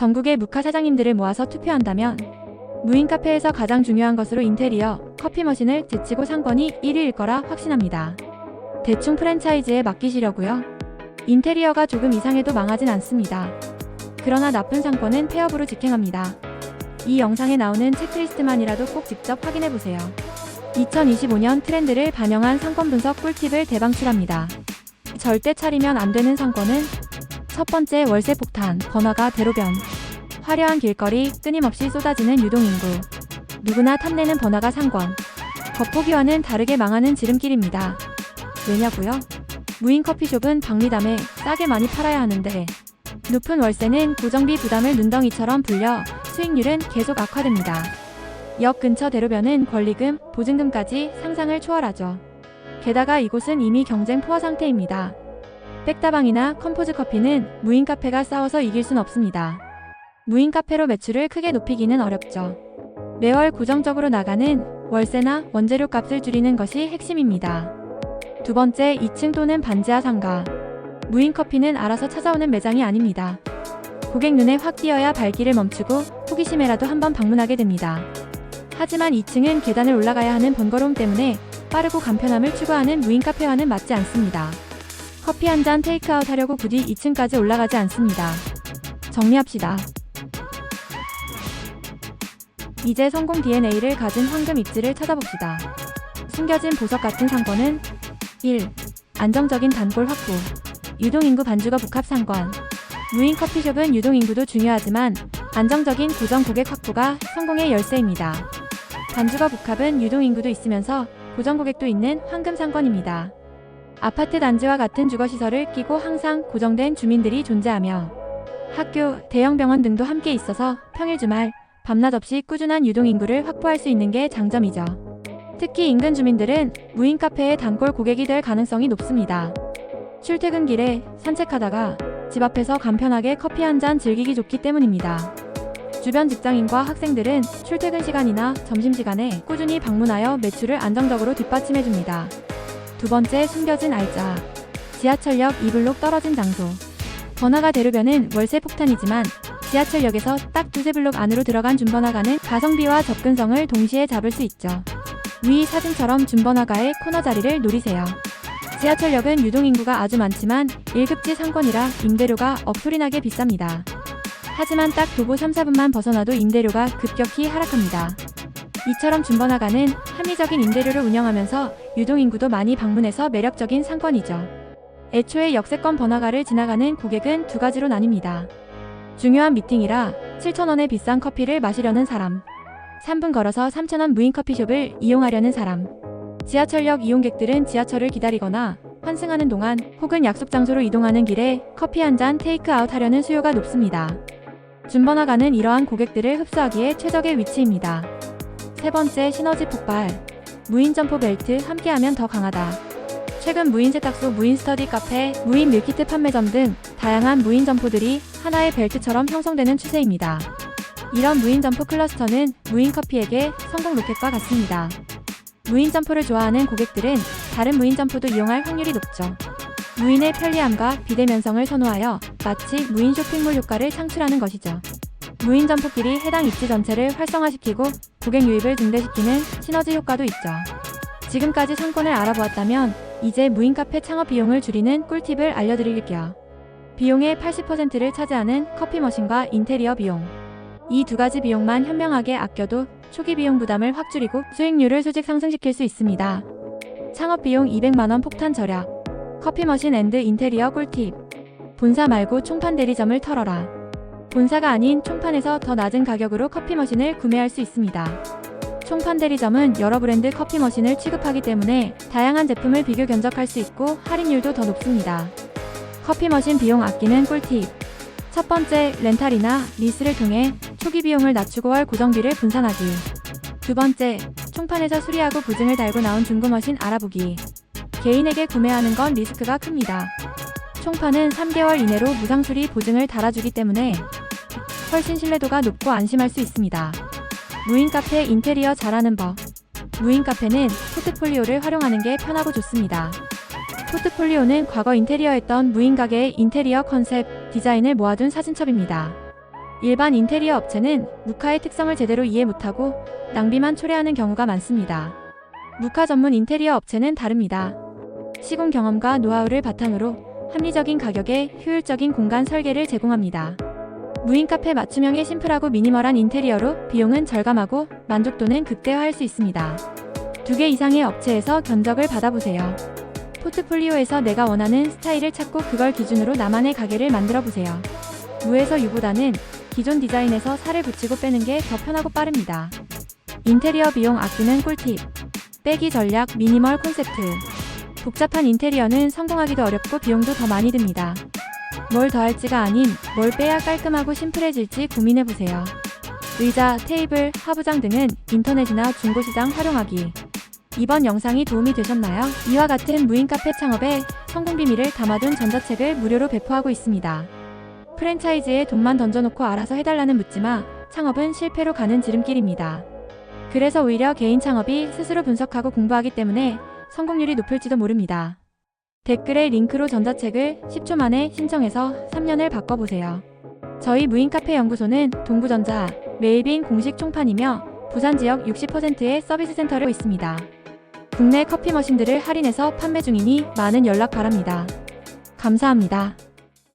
전국의 무카 사장님들을 모아서 투표한다면 무인 카페에서 가장 중요한 것으로 인테리어, 커피 머신을 제치고 상권이 1위일 거라 확신합니다. 대충 프랜차이즈에 맡기시려고요. 인테리어가 조금 이상해도 망하진 않습니다. 그러나 나쁜 상권은 폐업으로 직행합니다. 이 영상에 나오는 체크리스트만이라도 꼭 직접 확인해보세요. 2025년 트렌드를 반영한 상권 분석 꿀팁을 대방출합니다. 절대 차리면 안 되는 상권은 첫 번째 월세 폭탄, 번화가 대로변. 화려한 길거리, 끊임없이 쏟아지는 유동인구. 누구나 탐내는 번화가 상권. 겉보기와는 다르게 망하는 지름길입니다. 왜냐고요? 무인 커피숍은 박리담에 싸게 많이 팔아야 하는데 높은 월세는 고정비 부담을 눈덩이처럼 불려 수익률은 계속 악화됩니다. 역 근처 대로변은 권리금, 보증금까지 상상을 초월하죠. 게다가 이곳은 이미 경쟁 포화 상태입니다. 백다방이나 컴포즈 커피는 무인 카페가 싸워서 이길 순 없습니다. 무인 카페로 매출을 크게 높이기는 어렵죠. 매월 고정적으로 나가는 월세나 원재료 값을 줄이는 것이 핵심입니다. 두 번째, 2층 또는 반지하 상가. 무인 커피는 알아서 찾아오는 매장이 아닙니다. 고객 눈에 확 띄어야 발길을 멈추고 호기심에라도 한번 방문하게 됩니다. 하지만 2층은 계단을 올라가야 하는 번거로움 때문에 빠르고 간편함을 추구하는 무인 카페와는 맞지 않습니다. 커피 한 잔 테이크아웃 하려고 부디 2층까지 올라가지 않습니다. 정리합시다. 이제 성공 DNA를 가진 황금 입지를 찾아봅시다. 숨겨진 보석 같은 상권은 1. 안정적인 단골 확보. 유동인구 반주거 복합 상권. 무인 커피숍은 유동인구도 중요하지만 안정적인 고정 고객 확보가 성공의 열쇠입니다. 반주거 복합은 유동인구도 있으면서 고정 고객도 있는 황금 상권입니다. 아파트 단지와 같은 주거시설을 끼고 항상 고정된 주민들이 존재하며 학교, 대형 병원 등도 함께 있어서 평일 주말, 밤낮 없이 꾸준한 유동인구를 확보할 수 있는 게 장점이죠. 특히 인근 주민들은 무인 카페의 단골 고객이 될 가능성이 높습니다. 출퇴근 길에 산책하다가 집 앞에서 간편하게 커피 한 잔 즐기기 좋기 때문입니다. 주변 직장인과 학생들은 출퇴근 시간이나 점심시간에 꾸준히 방문하여 매출을 안정적으로 뒷받침해줍니다. 두 번째 숨겨진 알짜. 지하철역 2블록 떨어진 장소. 번화가 대로변은 월세 폭탄이지만 지하철역에서 딱 두세 블록 안으로 들어간 준번화가는 가성비와 접근성을 동시에 잡을 수 있죠. 위 사진처럼 준번화가의 코너 자리를 노리세요. 지하철역은 유동인구가 아주 많지만 1급지 상권이라 임대료가 억소리나게 비쌉니다. 하지만 딱 도보 3, 4분만 벗어나도 임대료가 급격히 하락합니다. 이처럼 준번화가는 합리적인 임대료를 운영하면서 유동인구도 많이 방문해서 매력적인 상권이죠. 애초에 역세권 번화가를 지나가는 고객은 두 가지로 나뉩니다. 중요한 미팅이라 7,000원의 비싼 커피를 마시려는 사람. 3분 걸어서 3,000원 무인 커피숍을 이용하려는 사람. 지하철역 이용객들은 지하철을 기다리거나 환승하는 동안 혹은 약속 장소로 이동하는 길에 커피 한 잔 테이크아웃 하려는 수요가 높습니다. 준번화가는 이러한 고객들을 흡수하기에 최적의 위치입니다. 세 번째 시너지 폭발. 무인 점포 벨트 함께하면 더 강하다. 최근 무인 세탁소, 무인 스터디 카페, 무인 밀키트 판매점 등 다양한 무인 점포들이 하나의 벨트처럼 형성되는 추세입니다. 이런 무인 점포 클러스터는 무인 커피에게 성공 로켓과 같습니다. 무인 점포를 좋아하는 고객들은 다른 무인 점포도 이용할 확률이 높죠. 무인의 편리함과 비대면성을 선호하여 마치 무인 쇼핑몰 효과를 창출하는 것이죠. 무인 점포끼리 해당 입지 전체를 활성화시키고 고객 유입을 증대시키는 시너지 효과도 있죠. 지금까지 상권을 알아보았다면 이제 무인 카페 창업 비용을 줄이는 꿀팁을 알려드릴게요. 비용의 80%를 차지하는 커피 머신과 인테리어 비용. 이 두 가지 비용만 현명하게 아껴도 초기 비용 부담을 확 줄이고 수익률을 수직 상승시킬 수 있습니다. 창업 비용 200만원 폭탄 절약. 커피 머신 앤드 인테리어 꿀팁. 본사 말고 총판 대리점을 털어라. 본사가 아닌 총판에서 더 낮은 가격으로 커피 머신을 구매할 수 있습니다. 총판 대리점은 여러 브랜드 커피 머신을 취급하기 때문에 다양한 제품을 비교 견적할 수 있고 할인율도 더 높습니다. 커피 머신 비용 아끼는 꿀팁. 첫 번째, 렌탈이나 리스를 통해 초기 비용을 낮추고 할 고정비를 분산하기. 두 번째, 총판에서 수리하고 보증을 달고 나온 중고 머신 알아보기. 개인에게 구매하는 건 리스크가 큽니다. 총판은 3개월 이내로 무상 수리 보증을 달아주기 때문에 훨씬 신뢰도가 높고 안심할 수 있습니다. 무인 카페 인테리어 잘하는 법. 무인 카페는 포트폴리오를 활용하는 게 편하고 좋습니다. 포트폴리오는 과거 인테리어했던 무인 가게의 인테리어 컨셉, 디자인을 모아둔 사진첩입니다. 일반 인테리어 업체는 무카의 특성을 제대로 이해 못하고 낭비만 초래하는 경우가 많습니다. 무카 전문 인테리어 업체는 다릅니다. 시공 경험과 노하우를 바탕으로 합리적인 가격에 효율적인 공간 설계를 제공합니다. 무인 카페 맞춤형의 심플하고 미니멀한 인테리어로 비용은 절감하고 만족도는 극대화할 수 있습니다. 두 개 이상의 업체에서 견적을 받아보세요. 포트폴리오에서 내가 원하는 스타일을 찾고 그걸 기준으로 나만의 가게를 만들어 보세요. 무에서 유보다는 기존 디자인에서 살을 붙이고 빼는 게 더 편하고 빠릅니다. 인테리어 비용 아끼는 꿀팁. 빼기 전략 미니멀 콘셉트. 복잡한 인테리어는 성공하기도 어렵고 비용도 더 많이 듭니다. 뭘 더할지가 아닌 뭘 빼야 깔끔하고 심플해질지 고민해 보세요. 의자, 테이블, 하부장 등은 인터넷이나 중고시장 활용하기. 이번 영상이 도움이 되셨나요? 이와 같은 무인 카페 창업에 성공 비밀을 담아둔 전자책을 무료로 배포하고 있습니다. 프랜차이즈에 돈만 던져놓고 알아서 해달라는 묻지마 창업은 실패로 가는 지름길입니다. 그래서 오히려 개인 창업이 스스로 분석하고 공부하기 때문에 성공률이 높을지도 모릅니다. 댓글에 링크로 전자책을 10초 만에 신청해서 3년을 바꿔보세요. 저희 무인 카페 연구소는 동부전자, 메일빈 공식 총판이며 부산 지역 60%의 서비스 센터를 있습니다. 국내 커피 머신들을 할인해서 판매 중이니 많은 연락 바랍니다. 감사합니다.